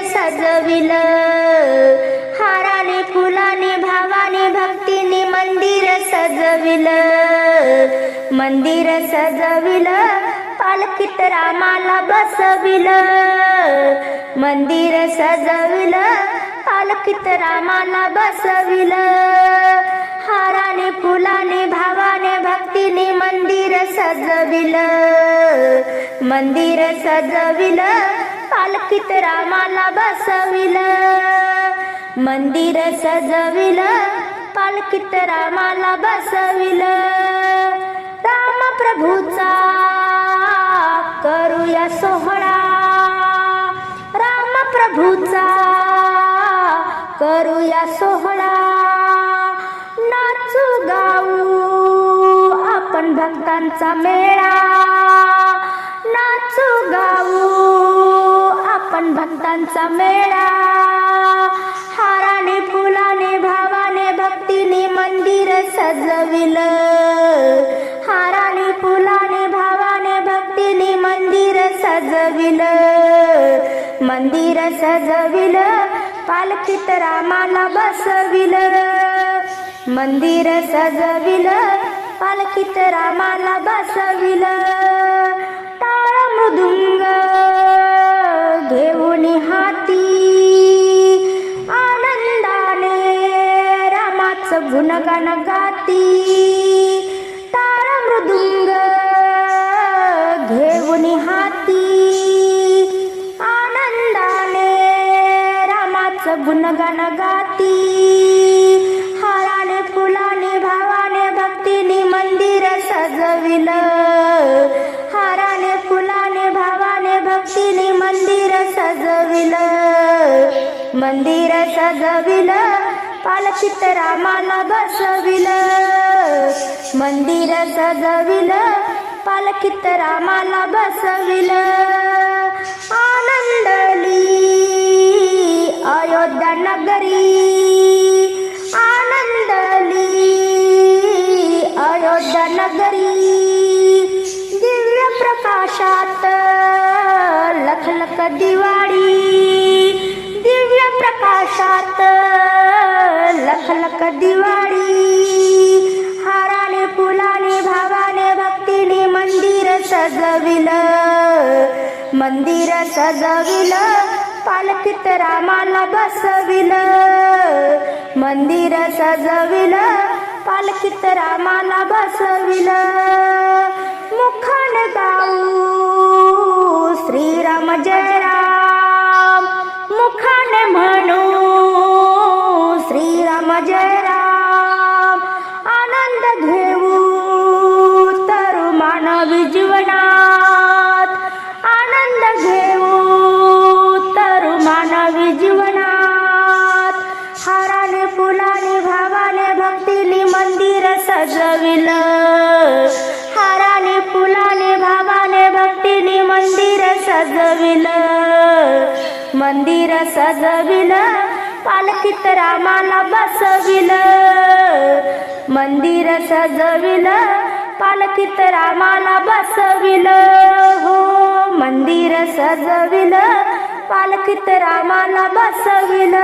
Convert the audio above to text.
सजविल. हाराने फुलाने भावाने भक्तीने मंदिर सजविल. मंदिर सजविल पालखीत रामाला बसविल. मंदिर सजविल पालखीत रामाला बसविल. हाराने फुलाने भावाने भक्तीने मंदिर सजविल. मंदिर सजविलं पालखीत रामाला बसविल. मंदिर सजविल. पालखीत रामाला बसविल. राम प्रभूचा करूया सोहळा. राम प्रभूचा करूया सोहळा. नाचू गाऊ आपण भक्तांचा मेळ. भक्तांचा मेळा. हाराने फुलाने भावाने भक्तीने मंदिर सजविल. हाराने फुलाने भावाने भक्तीने मंदिर सजविल. मंदिर सजविल पालखीत रामाला बसविल. मंदिर सजविल पालखीत रामाला बसविल. टाळ मृदुंग ती ताळ मृदुंग घेऊन हाती. आनंदाने रामाचं गुणगान गाती. हाराने फुलाने भावाने भक्तीने मंदिर सजविल. हाराने फुलाने भावाने भक्तीने मंदिर सजविल. मंदिर सजविलं. पालखीत रामाला बसविल. मंदिर सजविल. पालखित रामाला बसविल. आनंदली अयोध्या नगरी. आनंदली अयोध्या नगरी. दिव्य प्रकाशात लखलख दिव दिवाळी. हाराने फुलाने भावाने भक्तीने मंदिर सजविलं. मंदिर सजविलं पालखीत रामाला बसविलं. मंदिर सजविलं पालखीत रामाला बसविलं. मुखान गाऊ श्रीराम जय राम. मुखान म्हणू श्रीराम जय जीवनात आनंद घेऊ. तरु मानवी जीवनात हाराने फुलाने भावाने भक्तीने मंदिर सजविल. हाराने फुलाने भावाने भक्तीने मंदिर सजविल. मंदिर सजविल पालखीत रामाला बसविल. मंदिर सजविलं पालखीत रामाला बसविल. हो मंदिर सजविल. पालखीत रामाला बसविल.